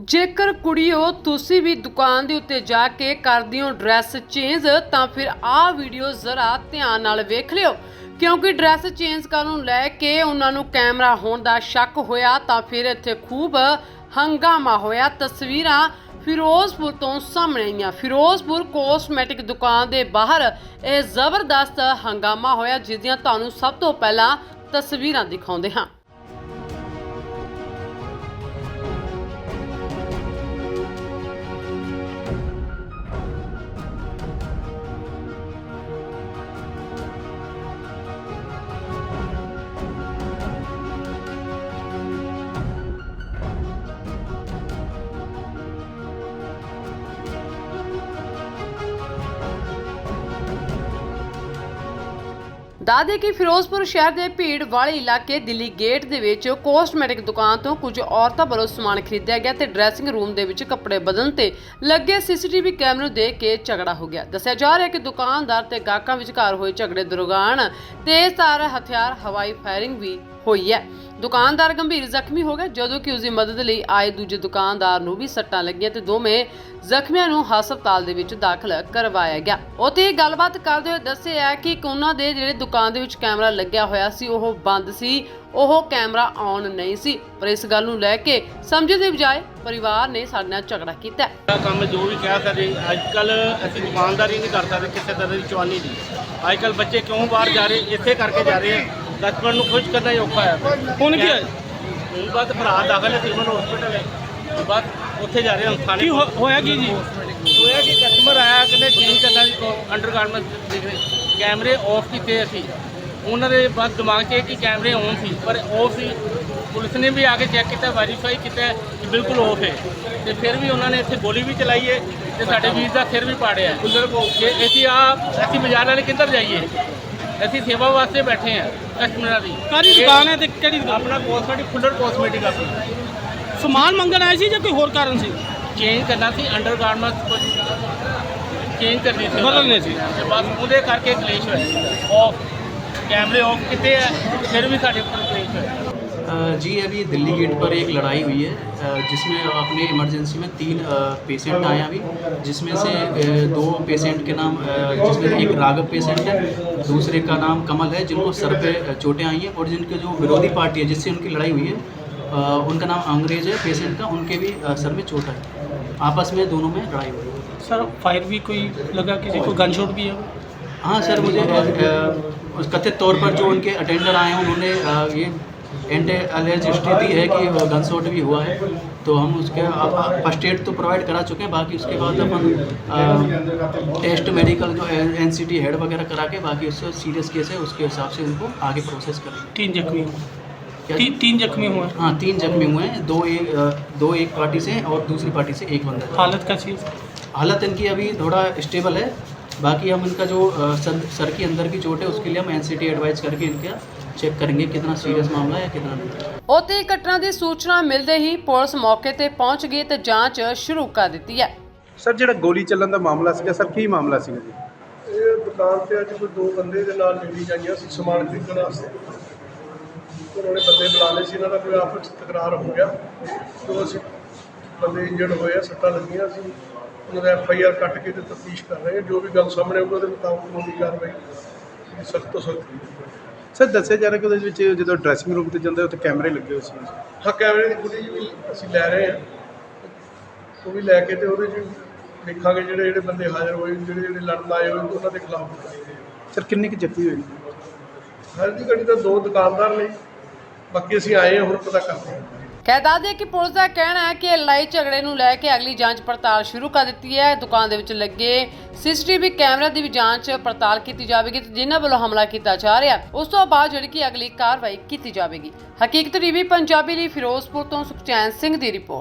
ਜੇਕਰ ਕੁੜੀਓ ਤੁਸੀਂ ਵੀ ਦੁਕਾਨ ਦੇ ਉੱਤੇ ਜਾ ਕੇ ਕਰਦੇ ਹੋ ਡਰੈਸ ਚੇਂਜ, ਤਾਂ ਫਿਰ ਆਹ ਵੀਡੀਓ ਜ਼ਰਾ ਧਿਆਨ ਨਾਲ ਵੇਖ ਲਿਓ। ਕਿਉਂਕਿ ਡਰੈਸ ਚੇਂਜ ਕਰਨ ਨੂੰ ਲੈ ਕੇ ਉਹਨਾਂ ਨੂੰ ਕੈਮਰਾ ਹੋਣ ਦਾ ਸ਼ੱਕ ਹੋਇਆ, ਤਾਂ ਫਿਰ ਇੱਥੇ ਖੂਬ ਹੰਗਾਮਾ ਹੋਇਆ ਤਸਵੀਰਾਂ ਫਿਰੋਜ਼ਪੁਰ ਤੋਂ ਸਾਹਮਣੇ ਆਈਆਂ। ਫਿਰੋਜ਼ਪੁਰ ਕੋਸਮੈਟਿਕ ਦੁਕਾਨ ਦੇ ਬਾਹਰ ਇਹ ਜ਼ਬਰਦਸਤ ਹੰਗਾਮਾ ਹੋਇਆ, ਜਿਸ ਦੀਆਂ ਤੁਹਾਨੂੰ ਸਭ ਤੋਂ ਪਹਿਲਾਂ ਤਸਵੀਰਾਂ ਦਿਖਾਉਂਦੇ ਹਾਂ। ਦਾਦੇ ਕਿ ਫਿਰੋਜ਼ਪੁਰ ਸ਼ਹਿਰ ਦੇ ਭੀੜ ਵਾਲੇ ਇਲਾਕੇ ਦਿੱਲੀ ਗੇਟ ਦੇ ਵਿੱਚ ਕੋਸਮੈਟਿਕ ਦੁਕਾਨ ਤੋਂ ਕੁਝ ਔਰਤਾਂ ਵੱਲੋਂ ਸਮਾਨ ਖਰੀਦਿਆ ਗਿਆ ਤੇ ਡਰੈਸਿੰਗ ਰੂਮ ਦੇ ਵਿੱਚ ਕੱਪੜੇ ਬਦਲਣ ਤੇ ਲੱਗੇ ਸੀਸੀਟੀਵੀ ਕੈਮਰੇ ਨੂੰ ਦੇਖ ਕੇ ਝਗੜਾ ਹੋ ਗਿਆ ਦੱਸਿਆ ਜਾ ਰਿਹਾ ਕਿ ਦੁਕਾਨਦਾਰ ਤੇ ਗਾਹਕਾਂ ਵਿਚਕਾਰ ਹੋਏ ਝਗੜੇ ਦੌਰਾਨ ਤੇਜ਼ਧਾਰ ਹਥਿਆਰ ਹਵਾਈ ਫਾਇਰਿੰਗ ਵੀ ਹੋਈ ਹੈ। ਦੁਕਾਨਦਾਰ ਗੰਭੀਰ ਜ਼ਖਮੀ ਹੋ ਗਿਆ ਜਦੋਂ ਕਿ ਉਸ ਦੀ ਮਦਦ ਲਈ ਆਏ ਦੂਜੇ ਦੁਕਾਨਦਾਰ ਨੂੰ ਵੀ ਸੱਟਾਂ ਲੱਗੀਆਂ ਤੇ ਦੋਵੇਂ ਜ਼ਖਮੀਆਂ ਨੂੰ ਹਸਪਤਾਲ ਦੇ ਵਿੱਚ ਦਾਖਲ ਕਰਵਾਇਆ ਗਿਆ। ਉੱਥੇ ਗੱਲਬਾਤ ਕਰਦੇ ਹੋਏ ਦੱਸਿਆ ਕਿ ਉਹਨਾਂ ਦੇ ਜਿਹੜੇ ਦੁਕਾਨ ਦੇ ਵਿੱਚ ਕੈਮਰਾ ਲੱਗਿਆ ਹੋਇਆ ਸੀ, ਉਹ ਬੰਦ ਸੀ, ਉਹ ਕੈਮਰਾ ਆਨ ਨਹੀਂ ਸੀ। ਪਰ ਇਸ ਗੱਲ ਨੂੰ ਲੈ ਕੇ ਸਮਝਣ ਦੀ ਬਜਾਏ ਪਰਿਵਾਰ ਨੇ ਸਾਡੇ ਨਾਲ ਝਗੜਾ ਕੀਤਾ। ਹੈ। ਕੰਮ ਜੋ ਵੀ ਕਹਿ ਸਕਦੇ ਅੱਜ ਕੱਲ ਅਸੀਂ ਦੁਕਾਨਦਾਰੀ ਨਹੀਂ ਕਰ ਸਕਦੇ, ਕਿਸੇ ਤਰ੍ਹਾਂ ਦੀ ਚਵਾਨੀ ਦੀ ਅੱਜ ਕੱਲ ਬੱਚੇ ਕਿਉਂ ਬਾਹਰ ਜਾ ਰਹੇ ਇਸੇ ਕਰਕੇ ਜਾ ਰਹੇ ਆ? ਕਸਟਮਰ ਨੂੰ ਖੁਸ਼ ਕਰਨਾ ਹੀ ਔਖਾ ਹੈ। ਹੁਣ ਕੀ ਹੈ? ਹੁਣ ਬਾਅਦ ਭਰਾ ਦਾਖਲ ਹੈ ਸਿਵਲ ਹਸਪੀਟਲ ਹੈ। ਤੇ ਬਾਅਦ ਉੱਥੇ ਜਾ ਰਹੇ ਹਾਂ ਥਾਣੇ ਕੀ ਹੋ- ਹੋਇਆ ਕੀ ਜੀ? ਹੋਇਆ ਕਿ? ਕਸਟਮਰ ਆਇਆ ਕਹਿੰਦੇ ਚੇਂਜ ਕਰਨਾ ਜੀ ਅੰਡਰਗਾਰਮੈਂਟ ਦੇਖ ਰਹੇ। ਕੈਮਰੇ ਆਫ ਕੀਤੇ ਅਸੀਂ। ਉਹਨਾਂ ਦੇ ਬਾਅਦ ਦਿਮਾਗ 'ਚ ਇਹ ਕਿ ਕੈਮਰੇ ਔਨ ਸੀ ਪਰ ਆਫ ਸੀ। ਪੁਲਿਸ ਨੇ ਵੀ ਆ ਕੇ ਚੈੱਕ ਕੀਤਾ ਵੈਰੀਫਾਈ ਕੀਤਾ ਕਿ ਬਿਲਕੁਲ ਆਫ ਹੈ। ਤੇ ਫਿਰ ਵੀ ਉਹਨਾਂ ਨੇ ਇੱਥੇ ਗੋਲੀ ਵੀ ਚਲਾਈ ਹੈ ਤੇ ਸਾਡੇ ਵੀਰ ਦਾ ਸਿਰ ਵੀ ਪਾੜਿਆ ਕੁੱਲਰ ਕੋ ਕਿ ਅਸੀਂ ਆ ਅਸੀਂ ਬਾਜ਼ਾਰ ਵਾਲੇ ਕਿੱਧਰ ਜਾਈਏ? ਅਸੀਂ ਸੇਵਾ ਵਾਸਤੇ ਬੈਠੇ ਹਾਂ ਕਸਟਮਰਾਂ ਦੀ। ਕਾਹਦੀ ਦੁਕਾਨ ਹੈ ਤੇ ਕਿਹੜੀ ਦੁਕਾਨ? ਆਪਣਾ ਕੋਸਮੈਟਿਕ ਫੁੱਲਰ ਕੋਸਮੈਟਿਕ ਆਪਣੀ। ਸਮਾਨ ਮੰਗਣ ਆਏ ਸੀ ਜਾਂ ਕੋਈ ਹੋਰ ਕਾਰਨ ਸੀ? ਚੇਂਜ ਕਰਨਾ ਸੀ ਅੰਡਰਗਾਰਮੈਂਟਸ ਕੁਝ ਚੇਂਜ ਕਰਨੀ ਸੀ। ਬਦਲਣੇ ਸੀ। ਤੇ ਬਸ ਉਹਦੇ ਕਰਕੇ ਕਲੇਸ਼ ਹੋਇਆ। ਆਫ ਕੈਮਰੇ ਆਫ ਕੀਤੇ ਆ ਫਿਰ ਵੀ ਸਾਡੇ ਉੱਪਰ ਕਲੇਸ਼ ਹੋਇਆ। जी अभी दिल्ली गेट पर एक लड़ाई हुई है जिसमें अपने इमरजेंसी में तीन पेशेंट आए अभी जिसमें से दो पेशेंट के नाम जिसमें एक राघव पेशेंट है दूसरे का नाम कमल है जिनको सर पे चोटें आई हैं और जिनके जो विरोधी पार्टी है जिससे उनकी लड़ाई हुई है उनका नाम अंग्रेज़ है पेशेंट का उनके भी सर में चोट आई आपस में दोनों में लड़ाई हुई। सर फायर भी कोई लगा किसी को गन शॉट भी है? हाँ सर मुझे कथित तौर पर जो उनके अटेंडर आए हैं उन्होंने ये एंड एलर्ज हिस्ट्री दी है कि गन शॉट भी हुआ है। तो हम उसके अब फ़र्स्ट एड तो प्रोवाइड करा चुके हैं बाकी उसके बाद अपन टेस्ट मेडिकल जो एन सी टी हेड वगैरह करा के बाकी उससे सीरियस केस है उसके हिसाब से उनको आगे प्रोसेस करेंगे तीन जख्मी ती, तीन जख्मी हुए। हाँ तीन जख्मी हुए हैं। दो एक दो एक पार्टी से और दूसरी पार्टी से एक बंदा हालत कैसी है? हालत इनकी अभी थोड़ा स्टेबल है। बाकी हम इनका जो अ, सर, सर के अंदर की चोट है उसके लिए हम एन एडवाइस करके इनका चेक करेंगे कितना सीरियस मामला है या कितना नहीं ਉੱਥੇ ਹੀ ਘਟਨਾ ਦੀ ਸੂਚਨਾ ਮਿਲਦੇ ਹੀ ਪੁਲਿਸ ਮੌਕੇ ਤੇ ਪਹੁੰਚ ਗਈ ਤੇ ਜਾਂਚ ਸ਼ੁਰੂ ਕਰ ਦਿੱਤੀ ਹੈ ਸਰ ਜਿਹੜਾ ਗੋਲੀ ਚੱਲਣ ਦਾ ਮਾਮਲਾ ਸੀਗਾ ਸਰ ਕੀ ਮਾਮਲਾ ਸੀਗਾ ਜੀ ਇਹ ਦੁਕਾਨ ਤੇ ਅੱਜ ਕੋਈ ਦੋ ਬੰਦੇ ਦੇ ਨਾਲ ਲੇਡੀਜ਼ ਆਈਆਂ ਸੀ ਸਮਾਨ ਖਰੀਦਣ ਵਾਸਤੇ ਉਹਨਾਂ ਨੇ ਬੰਦੇ ਬੁਲਾ ਲਏ ਸੀ ਇਹਨਾਂ ਦਾ ਕੋਈ ਆਪਸ ਵਿੱਚ ਤਕਰਾਰ ਹੋ ਗਿਆ ਤੋਂ ਅਸੀਂ ਬੰਦੇ ਇੰਜਰਡ ਹੋਏ ਆ ਸੱਟਾਂ ਲੱਗੀਆਂ ਸੀ ਉਹਨਾਂ ਦਾ ਐਫ ਆਈ ਆਰ ਕੱਟ ਕੇ ਤੇ ਤਫਤੀਸ਼ ਕਰ ਰਹੇ ਆ ਜੋ ਵੀ ਗੱਲ ਸਾਹਮਣੇ ਆਊਗਾ ਉਹਦੇ ਮੁਤਾਬਕ ਕਾਨੂੰਨੀ ਕਾਰਵਾਈ ਸਖਤ ਤੋਂ ਸਖਤ ਸਰ ਦੱਸਿਆ ਜਾ ਰਿਹਾ ਕਿ ਉਹਦੇ ਵਿੱਚ ਜਦੋਂ ਡਰੈਸਿੰਗ ਰੂਮ ਤੇ ਜਾਂਦੇ ਉੱਥੇ ਕੈਮਰੇ ਲੱਗੇ ਹੋਏ ਸੀ। ਹਾਂ ਕੈਮਰੇ ਦੀ ਫੁਟੇਜ ਵੀ ਅਸੀਂ ਲੈ ਰਹੇ ਹਾਂ ਉਹ ਵੀ ਲੈ ਕੇ ਤੇ ਉਹਦੇ 'ਚ ਦੇਖਾਂਗੇ ਜਿਹੜੇ ਜਿਹੜੇ ਬੰਦੇ ਹਾਜ਼ਰ ਹੋਏ ਜਿਹੜੇ ਜਿਹੜੇ ਲੜਨ ਆਏ ਹੋਏ ਉਹਨਾਂ ਦੇ ਖਿਲਾਫ ਸਰ ਕਿੰਨੇ ਕੁ ਜ਼ਖਮੀ ਹੋਏ ਹਰ ਦੀ ਘੜੀ ਤਾਂ ਦੋ ਦੁਕਾਨਦਾਰ ਨੇ ਬਾਕੀ ਅਸੀਂ ਆਏ ਹਾਂ ਹੁਣ ਪਤਾ ਕਰਦੇ ਹਾਂ। ਕਹਿ ਦੱਸਦੇ ਕਿ ਪੁਲਿਸ ਦਾ ਕਹਿਣਾ ਹੈ ਕਿ ਇਹ ਲੜਾਈ ਝਗੜੇ ਨੂੰ ਲੈ ਕੇ ਅਗਲੀ ਜਾਂਚ ਪੜਤਾਲ ਸ਼ੁਰੂ ਕਰ ਦਿੱਤੀ ਹੈ। ਦੁਕਾਨ ਦੇ ਵਿੱਚ ਲੱਗੇ ਸੀਸੀਟੀਵੀ ਕੈਮਰਾ ਦੀ ਵੀ ਜਾਂਚ ਪੜਤਾਲ ਕੀਤੀ ਜਾਵੇਗੀ ਤੇ ਜਿਨ੍ਹਾਂ ਵੱਲੋਂ ਹਮਲਾ ਕੀਤਾ ਜਾ ਰਿਹਾ, ਉਸ ਤੋਂ ਬਾਅਦ ਜਿਹੜੀ ਕਿ ਅਗਲੀ ਕਾਰਵਾਈ ਕੀਤੀ ਜਾਵੇਗੀ। ਹਕੀਕਤ ਟੀਵੀ, ਪੰਜਾਬੀ ਲਈ ਫਿਰੋਜ਼ਪੁਰ ਤੋਂ ਸੁਖਚੈਨ ਸਿੰਘ ਦੀ ਰਿਪੋਰਟ।